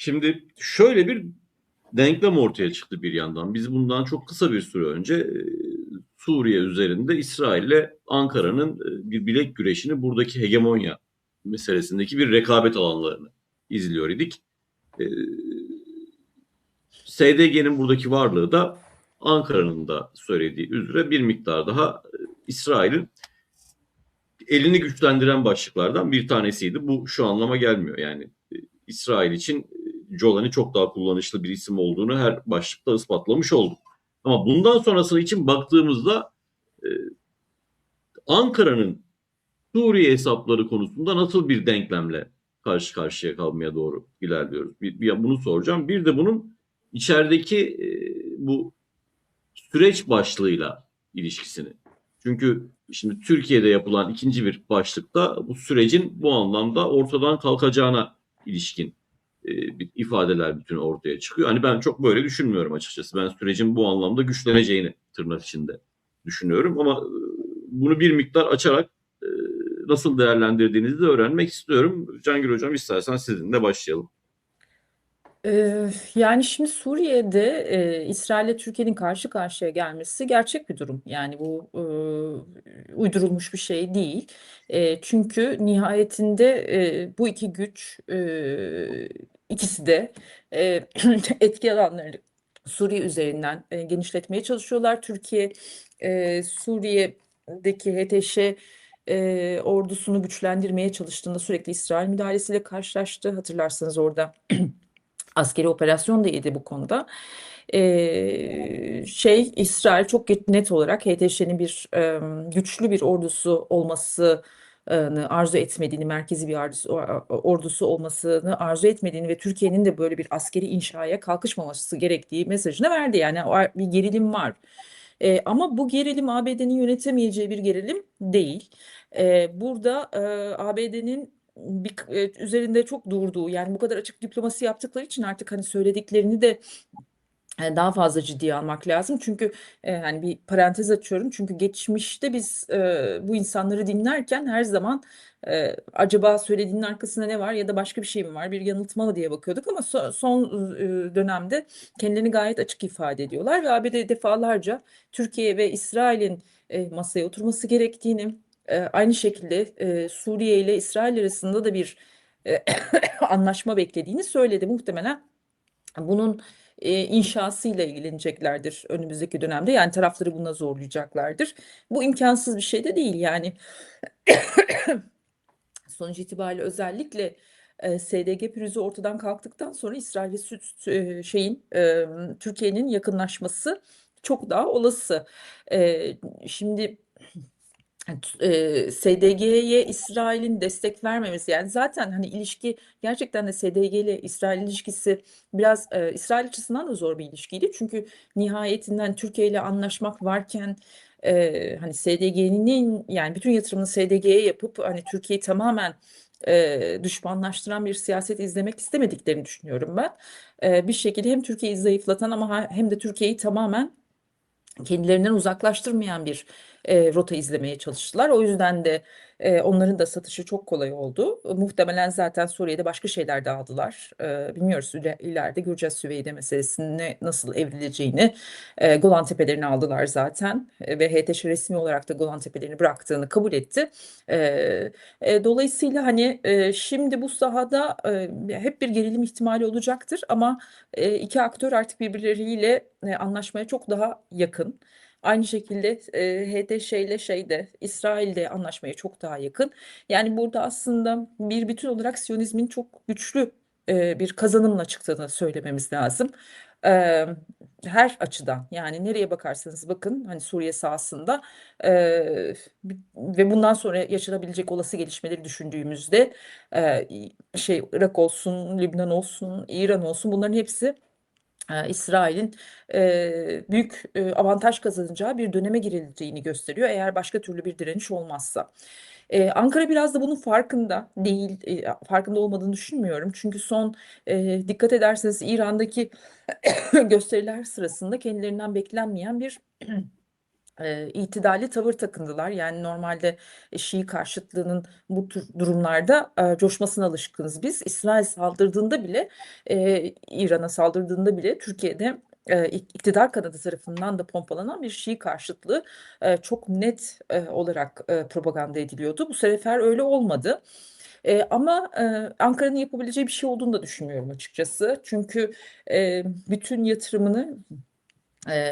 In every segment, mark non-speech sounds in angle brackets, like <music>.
Şimdi şöyle bir denklem ortaya çıktı bir yandan. Biz bundan çok kısa bir süre önce e, Suriye üzerinde İsrail ile Ankara'nın e, bir bilek güreşini buradaki hegemonya meselesindeki bir rekabet alanlarını izliyor idik. E, SDG'nin buradaki varlığı da Ankara'nın da söylediği üzere bir miktar daha İsrail'in elini güçlendiren başlıklardan bir tanesiydi. Bu şu anlama gelmiyor. Yani İsrail için Jolani çok daha kullanışlı bir isim olduğunu her başlıkta ispatlamış olduk. Ama bundan sonrası için baktığımızda e, Ankara'nın Suriye hesapları konusunda nasıl bir denklemle karşı karşıya kalmaya doğru ilerliyoruz? Bir, bir bunu soracağım. Bir de bunun içerideki e, bu süreç başlığıyla ilişkisini. Çünkü şimdi Türkiye'de yapılan ikinci bir başlıkta bu sürecin bu anlamda ortadan kalkacağına ilişkin ifadeler bütün ortaya çıkıyor. Hani ben çok böyle düşünmüyorum açıkçası. Ben sürecin bu anlamda güçleneceğini tırnak içinde düşünüyorum ama e, bunu bir miktar açarak e, nasıl değerlendirdiğinizi de öğrenmek istiyorum. Cangir Hocam istersen sizinle başlayalım. Ee, yani şimdi Suriye'de e, İsrail ile Türkiye'nin karşı karşıya gelmesi gerçek bir durum. Yani bu e, uydurulmuş bir şey değil. E, çünkü nihayetinde e, bu iki güç e, ikisi de e, <clears throat> etki alanlarını Suriye üzerinden e, genişletmeye çalışıyorlar. Türkiye e, Suriye'deki HTŞ e, ordusunu güçlendirmeye çalıştığında sürekli İsrail müdahalesiyle karşılaştı. Hatırlarsanız orada <clears throat> askeri operasyon da iyiydi bu konuda. Ee, şey İsrail çok net olarak HTŞ'nin bir e, güçlü bir ordusu olması arzu etmediğini, merkezi bir ordusu, ordusu olmasını arzu etmediğini ve Türkiye'nin de böyle bir askeri inşaya kalkışmaması gerektiği mesajını verdi. Yani bir gerilim var. E, ama bu gerilim ABD'nin yönetemeyeceği bir gerilim değil. E, burada e, ABD'nin bir, e, üzerinde çok durduğu yani bu kadar açık diplomasi yaptıkları için artık hani söylediklerini de daha fazla ciddiye almak lazım. Çünkü e, hani bir parantez açıyorum. Çünkü geçmişte biz e, bu insanları dinlerken her zaman e, acaba söylediğinin arkasında ne var ya da başka bir şey mi var? Bir yanıltma mı diye bakıyorduk ama so, son e, dönemde kendilerini gayet açık ifade ediyorlar ve ABD defalarca Türkiye ve İsrail'in e, masaya oturması gerektiğini e, aynı şekilde e, Suriye ile İsrail arasında da bir e, <coughs> anlaşma beklediğini söyledi. Muhtemelen bunun e, inşasıyla ilgileneceklerdir önümüzdeki dönemde. Yani tarafları buna zorlayacaklardır. Bu imkansız bir şey de değil. Yani <coughs> sonuç itibariyle özellikle e, SDG pürüzü ortadan kalktıktan sonra İsrail ve e, şeyin e, Türkiye'nin yakınlaşması çok daha olası. E, şimdi e, SDG'ye İsrail'in destek vermemesi yani zaten hani ilişki gerçekten de SDG ile İsrail ilişkisi biraz e, İsrail açısından da zor bir ilişkiydi. Çünkü nihayetinden Türkiye ile anlaşmak varken e, hani SDG'nin yani bütün yatırımını SDG'ye yapıp hani Türkiye'yi tamamen e, düşmanlaştıran bir siyaset izlemek istemediklerini düşünüyorum ben. E, bir şekilde hem Türkiye'yi zayıflatan ama hem de Türkiye'yi tamamen kendilerinden uzaklaştırmayan bir e, rota izlemeye çalıştılar. O yüzden de e, onların da satışı çok kolay oldu. E, muhtemelen zaten Suriye'de başka şeyler de aldılar. E, bilmiyoruz ileride göreceğiz Süveyde meselesinin nasıl evrileceğini. E, Golan Tepelerini aldılar zaten e, ve HTŞ resmi olarak da Golan Tepelerini bıraktığını kabul etti. E, e, dolayısıyla hani e, şimdi bu sahada e, hep bir gerilim ihtimali olacaktır ama e, iki aktör artık birbirleriyle e, anlaşmaya çok daha yakın. Aynı şekilde e, HDŞ ile şeyde İsrail'de anlaşmaya çok daha yakın. Yani burada aslında bir bütün olarak Siyonizmin çok güçlü bir kazanımla çıktığını söylememiz lazım. Her açıdan yani nereye bakarsanız bakın hani Suriye sahasında ve bundan sonra yaşanabilecek olası gelişmeleri düşündüğümüzde şey Irak olsun, Lübnan olsun, İran olsun bunların hepsi İsrail'in e, büyük e, avantaj kazanacağı bir döneme girileceğini gösteriyor eğer başka türlü bir direniş olmazsa. Ee, Ankara biraz da bunun farkında değil, e, farkında olmadığını düşünmüyorum. Çünkü son e, dikkat ederseniz İran'daki <coughs> gösteriler sırasında kendilerinden beklenmeyen bir e, itidalli tavır takındılar. Yani normalde Şii karşıtlığının bu tür durumlarda e, coşmasına alışkınız biz. İsrail saldırdığında bile, e, İran'a saldırdığında bile Türkiye'de iktidar kanadı tarafından da pompalanan bir Şii karşıtlığı çok net olarak e, propaganda ediliyordu. Bu sefer öyle olmadı. Ama Ankara'nın yapabileceği bir şey olduğunu da düşünmüyorum açıkçası. Çünkü bütün yatırımını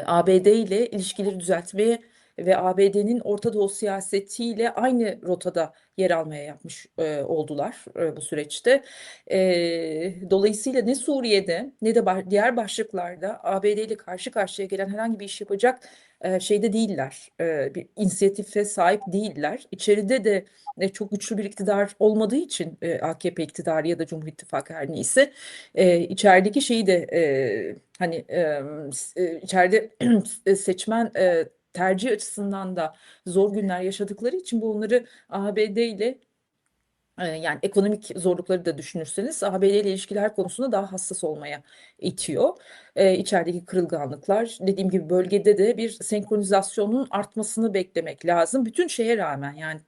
ABD ile ilişkileri düzeltmeye ve ABD'nin Orta Doğu siyasetiyle aynı rotada yer almaya yapmış e, oldular e, bu süreçte. E, dolayısıyla ne Suriye'de ne de ba- diğer başlıklarda ABD ile karşı karşıya gelen herhangi bir iş yapacak e, şeyde değiller. E, bir inisiyatife sahip değiller. İçeride de e, çok güçlü bir iktidar olmadığı için e, AKP iktidarı ya da Cumhur İttifakı her neyse e, içerideki şeyi de e, hani e, e, içeride <clears throat> seçmen e, tercih açısından da zor günler yaşadıkları için bu onları ABD ile e, yani ekonomik zorlukları da düşünürseniz ABD ile ilişkiler konusunda daha hassas olmaya itiyor. E, içerideki kırılganlıklar dediğim gibi bölgede de bir senkronizasyonun artmasını beklemek lazım. Bütün şeye rağmen yani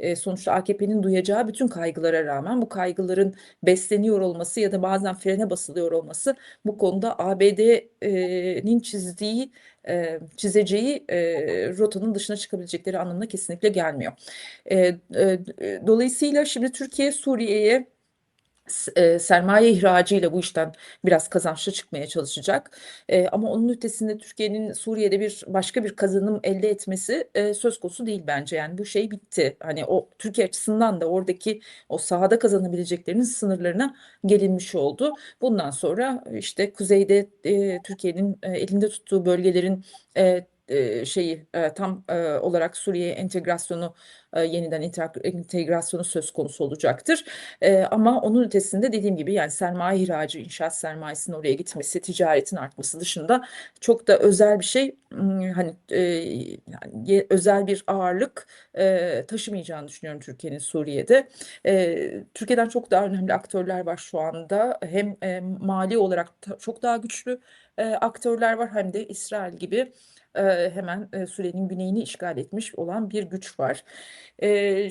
e, sonuçta AKP'nin duyacağı bütün kaygılara rağmen bu kaygıların besleniyor olması ya da bazen frene basılıyor olması bu konuda ABD'nin çizdiği e, çizeceği e, rotanın dışına çıkabilecekleri anlamına kesinlikle gelmiyor. E, e, e, dolayısıyla şimdi Türkiye Suriye'ye e, sermaye ihracıyla bu işten biraz kazançlı çıkmaya çalışacak. E, ama onun ötesinde Türkiye'nin Suriye'de bir başka bir kazanım elde etmesi e, söz konusu değil bence. Yani bu şey bitti. Hani o Türkiye açısından da oradaki o sahada kazanabileceklerinin sınırlarına gelinmiş oldu. Bundan sonra işte kuzeyde Türkiye'nin elinde tuttuğu bölgelerin e, şeyi tam olarak Suriye entegrasyonu yeniden entegrasyonu söz konusu olacaktır. Ama onun ötesinde dediğim gibi yani sermaye ihracı, inşaat sermayesinin oraya gitmesi, ticaretin artması dışında çok da özel bir şey hani özel bir ağırlık taşımayacağını düşünüyorum Türkiye'nin Suriye'de. Türkiye'den çok daha önemli aktörler var şu anda. Hem mali olarak çok daha güçlü e, aktörler var hem de İsrail gibi e, hemen e, Suriye'nin güneyini işgal etmiş olan bir güç var. E,